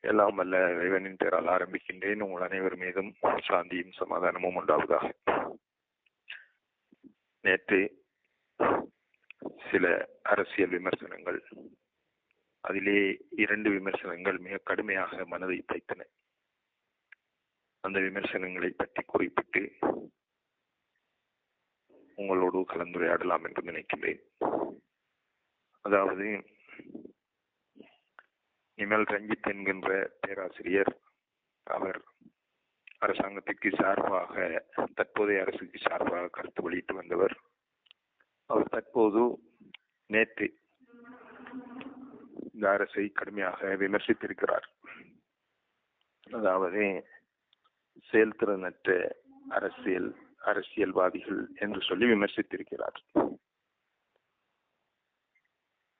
எல்லாம் வல்ல இறைவனின் பெயரால் ஆரம்பிக்கின்றேன். உங்கள் அனைவர் மீதும் சாந்தியும் சமாதானமும் உண்டாவதாக. நேற்று சில அரசியல் விமர்சனங்கள் அதிலே இரண்டு விமர்சனங்கள் மிக கடுமையாக மனதை தைத்தன அந்த விமர்சனங்களை பற்றி குறிப்பிட்டு உங்களோடு கலந்துரையாடலாம் என்று நினைக்கின்றேன். அதாவது நிமல் ரஞ்சித் என்கின்ற பேராசிரியர் அவர் அரசாங்கத்திற்கு சார்பாக தற்போதைய அரசுக்கு சார்பாக கருத்து வெளியிட்டு வந்தவர். அவர் தற்போது நேற்று இந்த அரசை கடுமையாக விமர்சித்திருக்கிறார். அதாவது செயல்திறனற்ற அரசியல் அரசியல்வாதிகள் என்று சொல்லி விமர்சித்திருக்கிறார்.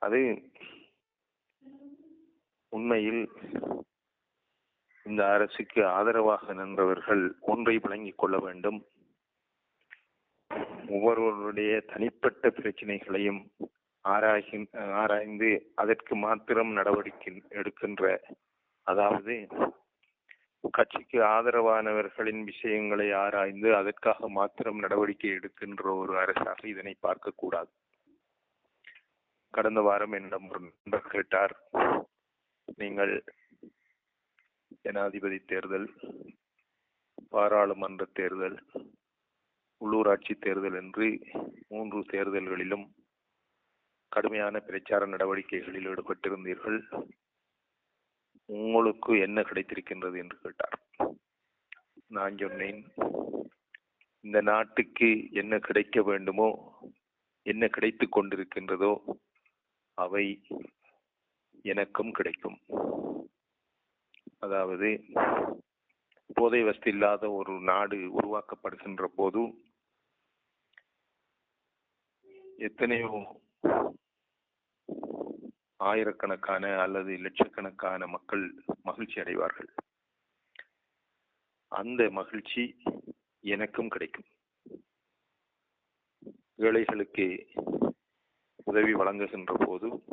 அது உண்மையில் இந்த அரசுக்கு ஆதரவாக நின்றவர்கள் ஒன்றை விளங்கிக் கொள்ள வேண்டும். ஒவ்வொருவருடைய தனிப்பட்ட பிரச்சனைகளையும் ஆராய்கின் ஆராய்ந்து அதற்கு மாத்திரம் நடவடிக்கை எடுக்கின்ற அதாவது கட்சிக்கு ஆதரவானவர்களின் விஷயங்களை ஆராய்ந்து அதற்காக மாத்திரம் நடவடிக்கை எடுக்கின்ற ஒரு அரசாக இதனை பார்க்கக்கூடாது. கடந்த வாரம் என்னிடம் ஒரு நண்பர் கேட்டார். நீங்கள் ஜனாதிபதி தேர்தல் பாராளுமன்ற தேர்தல் உள்ளூராட்சி தேர்தல் என்று மூன்று தேர்தல்களிலும் கடுமையான பிரச்சார நடவடிக்கைகளில் ஈடுபட்டிருந்தீர்கள். உங்களுக்கு என்ன கிடைத்திருக்கின்றது என்று கேட்டார். நான் சொன்னேன் இந்த நாட்டுக்கு என்ன கிடைக்க வேண்டுமோ என்ன கிடைத்து கொண்டிருக்கின்றதோ அவை எனக்கும் கிடைக்கும். அதாவது போதை வசதி இல்லாத ஒரு நாடு உருவாக்கப்படுகின்ற போது எத்தனையோ ஆயிரக்கணக்கான அல்லது லட்சக்கணக்கான மக்கள் மகிழ்ச்சி அடைவார்கள். அந்த மகிழ்ச்சி எனக்கும் கிடைக்கும். ஏழைகளுக்கு உதவி வழங்குகின்ற போது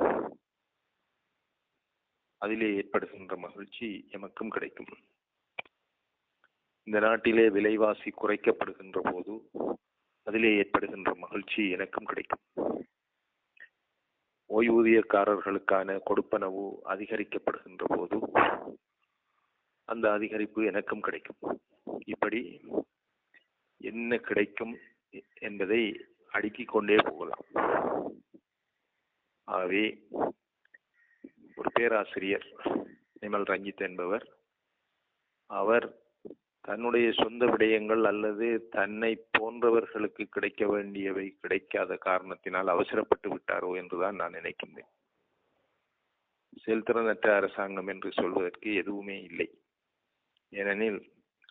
அதிலே ஏற்படுகின்ற மகிழ்ச்சி எமக்கும் கிடைக்கும். இந்த நாட்டிலே விலைவாசி குறைக்கப்படுகின்ற போது அதிலே ஏற்படுகின்ற மகிழ்ச்சி எனக்கும் கிடைக்கும். ஓய்வூதியக்காரர்களுக்கான கொடுப்பனவு அதிகரிக்கப்படுகின்ற போது அந்த அதிகரிப்பு எனக்கும் கிடைக்கும். இப்படி என்ன கிடைக்கும் என்பதை அடுக்கிக் கொண்டே போகலாம். ஆகவே பேராசிரியர் நிமல் ரஞ்சித் என்பவர். அவர் தன்னுடைய சொந்த விடயங்கள் அல்லது தன்னை போன்றவர்களுக்கு கிடைக்க வேண்டியவை கிடைக்காத காரணத்தினால் அவசரப்பட்டு விட்டாரோ என்றுதான் நான் நினைக்கின்றேன். செயல்திறனற்ற அரசாங்கம் என்று சொல்வதற்கு எதுவுமே இல்லை. ஏனெனில்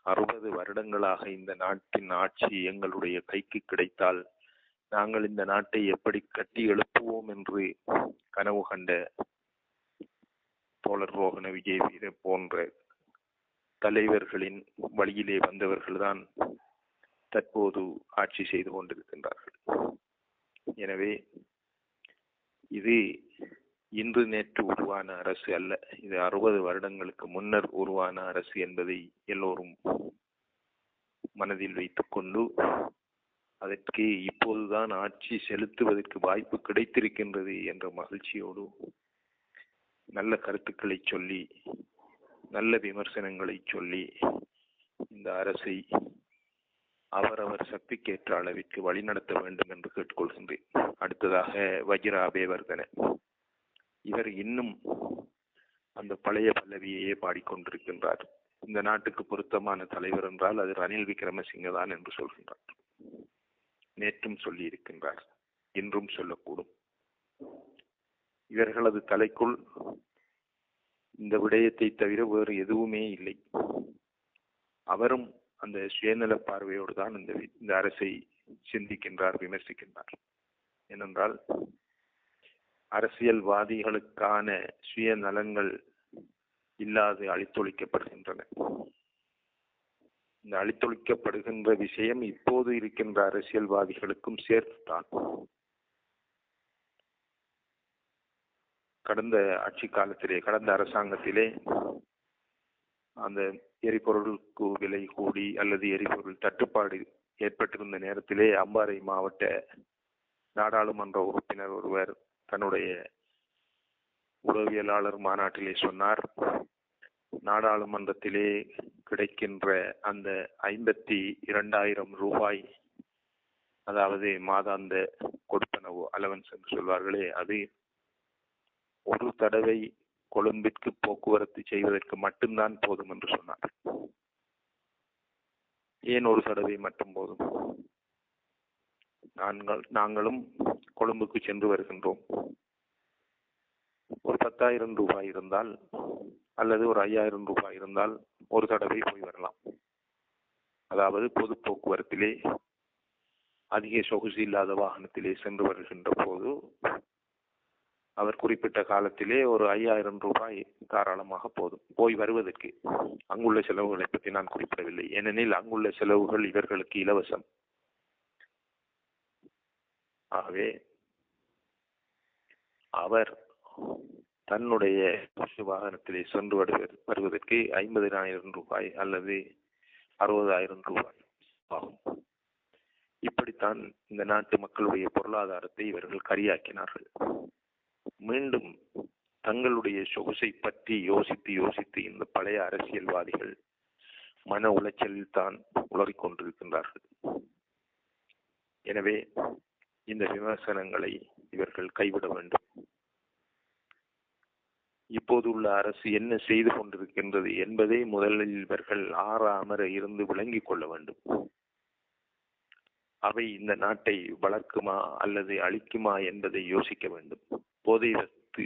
அறுபது வருடங்களாக இந்த நாட்டின் ஆட்சி எங்களுடைய கைக்கு கிடைத்தால் நாங்கள் இந்த நாட்டை எப்படி கட்டி எழுப்புவோம் என்று கனவு கண்ட தோழர் ரோகண விஜய் வீர போன்ற தலைவர்களின் வழியிலே வந்தவர்கள்தான் தற்போது ஆட்சி செய்து கொண்டிருக்கின்றார்கள். எனவே இது இன்று நேற்று உருவான அரசு அல்ல இது அறுபது வருடங்களுக்கு முன்னர் உருவான அரசு என்பதை எல்லோரும் மனதில் வைத்துக்கொண்டு அதற்கு இப்போதுதான் ஆட்சி செலுத்துவதற்கு வாய்ப்பு கிடைத்திருக்கின்றது என்ற மகிழ்ச்சியோடு நல்ல கருத்துக்களை சொல்லி நல்ல விமர்சனங்களை சொல்லி இந்த அரசை அவரவர் சக்திக்கேற்ற அளவிற்கு வழிநடத்த வேண்டும் என்று கேட்டுக்கொள்கின்றேன். அடுத்ததாக வஜிர அபேவர்தன இவர் இன்னும் அந்த பழைய பல்லவியையே பாடிக்கொண்டிருக்கின்றார். இந்த நாட்டுக்கு பொருத்தமான தலைவர் என்றால் அது ரணில் விக்ரமசிங்க தான் என்று சொல்கின்றார். நேற்றும் சொல்லி இருக்கின்றார் இன்றும் சொல்லக்கூடும். இவர்களது தலைக்குள் இந்த விடயத்தை தவிர வேறு எதுவுமே இல்லை. அவரும் அந்த சுயநல பார்வையோடு தான் இந்த இந்த அரசை சிந்திக்கின்றார் விமர்சிக்கின்றார். ஏனென்றால் அரசியல்வாதிகளுக்கான சுயநலங்கள் இல்லாது அழித்தொழிக்கப்படுகின்றன. இந்த அழித்தொழிக்கப்படுகின்ற விஷயம் இப்போது இருக்கின்ற அரசியல்வாதிகளுக்கும் சேர்த்துத்தான். கடந்த ஆட்சி காலத்திலே கடந்த அரசாங்கத்திலே அந்த எரிபொருளுக்கு விலை கூடி அல்லது எரிபொருள் தட்டுப்பாடு ஏற்பட்டிருந்த நேரத்திலே அம்பாறை மாவட்ட நாடாளுமன்ற உறுப்பினர் ஒருவர் தன்னுடைய உளவியலாளர் மாநாட்டிலே சொன்னார் நாடாளுமன்றத்திலே கிடைக்கின்ற அந்த ஐம்பத்தி இரண்டாயிரம் ரூபாய் அதாவது மாதாந்த கொடுப்பனவு அலவன்ஸ் என்று சொல்வார்களே அது ஒரு தடவை கொழும்பிற்கு போக்குவரத்து செய்வதற்கு மட்டும்தான் போதும் என்று சொன்னார். ஏன் ஒரு தடவை மட்டும் போதும்? நாங்கள் நாங்களும் கொழும்புக்கு சென்று வருகின்றோம். ஒரு பத்தாயிரம் ரூபாய் இருந்தால் அல்லது ஒரு ஐயாயிரம் ரூபாய் இருந்தால் ஒரு தடவை போய் வரலாம். அதாவது பொது போக்குவரத்திலே அதிக சொகுசு இல்லாத வாகனத்திலே சென்று வருகின்ற போது அவர் குறிப்பிட்ட காலத்திலே ஒரு ஐயாயிரம் ரூபாய் தாராளமாக போதும். போய் வருவதற்கு அங்குள்ள செலவுகளை பற்றி நான் குறிப்பிடவில்லை. ஏனெனில் அங்குள்ள செலவுகள் இவர்களுக்கு இலவசம். ஆகவே அவர் தன்னுடைய வாகனத்திலே சென்று வருவதற்கு ஐம்பதினாயிரம் ரூபாய் அல்லது அறுபதாயிரம் ரூபாய் ஆகும். இப்படித்தான் இந்த நாட்டு மக்களுடைய பொருளாதாரத்தை இவர்கள் கரியாக்கினார்கள். மீண்டும் தங்களுடைய சொகுசை பற்றி யோசித்து யோசித்து இந்த பழைய அரசியல்வாதிகள் மன உளைச்சலில் தான் உளறிக் கொண்டிருக்கின்றார்கள். எனவே இந்த விமர்சனங்களை இவர்கள் கைவிட வேண்டும். இப்போது உள்ள அரசு என்ன செய்து கொண்டிருக்கின்றது என்பதை முதலில் இவர்கள் ஆற அமர இருந்து விளங்கிக் கொள்ள வேண்டும். அவை இந்த நாட்டை வளர்க்குமா அல்லது அழிக்குமா என்பதை யோசிக்க வேண்டும். போதை சத்து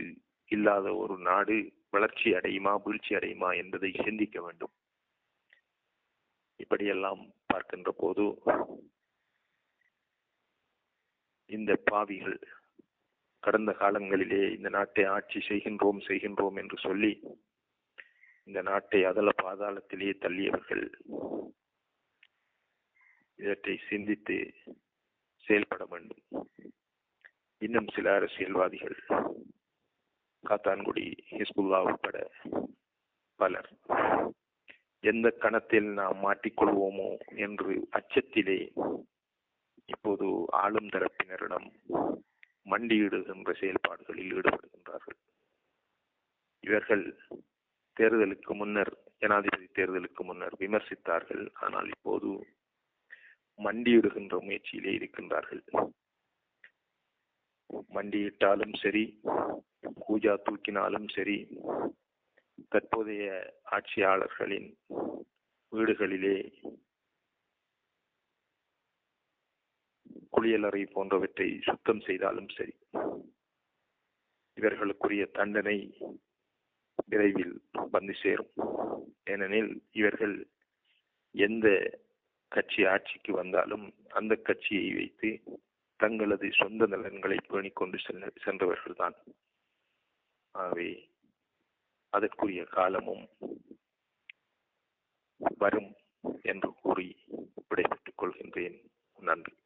இல்லாத ஒரு நாடு வளர்ச்சி அடையுமா வீழ்ச்சி அடையுமா என்பதை சிந்திக்க வேண்டும். இப்படியெல்லாம் பார்க்கின்ற போது இந்த பாவிகள் கடந்த காலங்களிலே இந்த நாட்டை ஆட்சி செய்கின்றோம் செய்கின்றோம் என்று சொல்லி இந்த நாட்டை அதல பாதாளத்திலே தள்ளியவர்கள் இவற்றை சிந்தித்து செயல்பட வேண்டும். இன்னும் சில அரசியல்வாதிகள் காத்தான்குடி ஹிஸ்புல்லா உட்பட பலர். எந்த கணத்தில் நாம் மாட்டிக்கொள்வோமோ என்று அச்சத்திலே இப்போது ஆளும் தரப்பினரிடம் மண்டியிடுகின்ற செயல்பாடுகளில் ஈடுபடுகின்றார்கள். இவர்கள் தேர்தலுக்கு முன்னர் ஜனாதிபதி தேர்தலுக்கு முன்னர் விமர்சித்தார்கள். ஆனால் இப்போது மண்டியிடுகின்ற முயற்சியிலே இருக்கின்றார்கள். மண்டியிட்டாலும் சரி பூஜா தூக்கினாலும் சரி தற்போதைய ஆட்சியாளர்களின் வீடுகளிலே குளியலறை போன்றவற்றை சுத்தம் செய்தாலும் சரி இவர்களுக்குரிய தண்டனை விரைவில் வந்து சேரும். ஏனெனில் இவர்கள் எந்த கட்சி ஆட்சிக்கு வந்தாலும் அந்த கட்சியை வைத்து தங்களது சொந்த நலன்களை பேணிக் கொண்டு செல்ல சென்றவர்கள் தான் ஆகவே அதற்குரிய காலமும் வரும் என்று கூறி விடைபெற்றுக் கொள்கின்றேன். நன்றி.